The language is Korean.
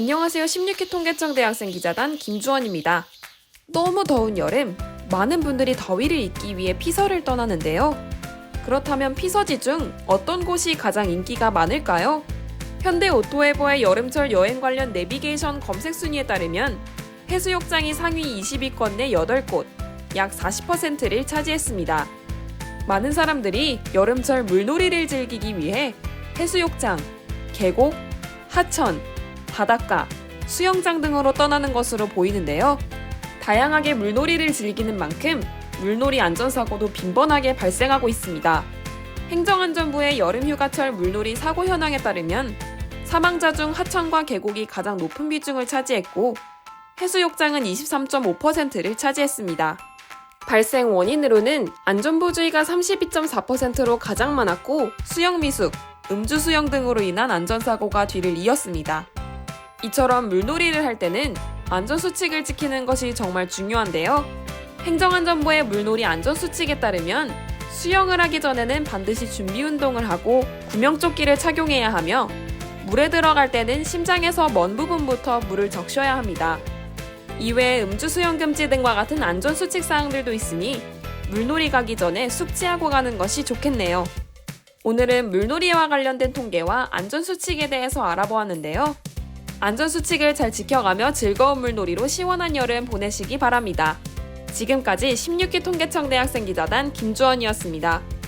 안녕하세요. 16회 통계청 대학생 기자단 김주원입니다. 너무 더운 여름, 많은 분들이 더위를 잊기 위해 피서를 떠나는데요. 그렇다면 피서지 중 어떤 곳이 가장 인기가 많을까요? 현대 오토에버의 여름철 여행 관련 내비게이션 검색 순위에 따르면 해수욕장이 상위 20위권 내 8곳, 약 40%를 차지했습니다. 많은 사람들이 여름철 물놀이를 즐기기 위해 해수욕장, 계곡, 하천, 바닷가, 수영장 등으로 떠나는 것으로 보이는데요. 다양하게 물놀이를 즐기는 만큼 물놀이 안전사고도 빈번하게 발생하고 있습니다. 행정안전부의 여름휴가철 물놀이 사고 현황에 따르면 사망자 중 하천과 계곡이 가장 높은 비중을 차지했고 해수욕장은 23.5%를 차지했습니다. 발생 원인으로는 안전보주의가 32.4%로 가장 많았고 수영미숙, 음주수영 등으로 인한 안전사고가 뒤를 이었습니다. 이처럼 물놀이를 할 때는 안전수칙을 지키는 것이 정말 중요한데요. 행정안전부의 물놀이 안전수칙에 따르면 수영을 하기 전에는 반드시 준비 운동을 하고 구명조끼를 착용해야 하며 물에 들어갈 때는 심장에서 먼 부분부터 물을 적셔야 합니다. 이외에 음주 수영 금지 등과 같은 안전 수칙 사항들도 있으니 물놀이 가기 전에 숙지하고 가는 것이 좋겠네요. 오늘은 물놀이와 관련된 통계와 안전 수칙에 대해서 알아보았는데요. 안전 수칙을 잘 지켜가며 즐거운 물놀이로 시원한 여름 보내시기 바랍니다. 지금까지 16기 통계청 대학생 기자단 김주원이었습니다.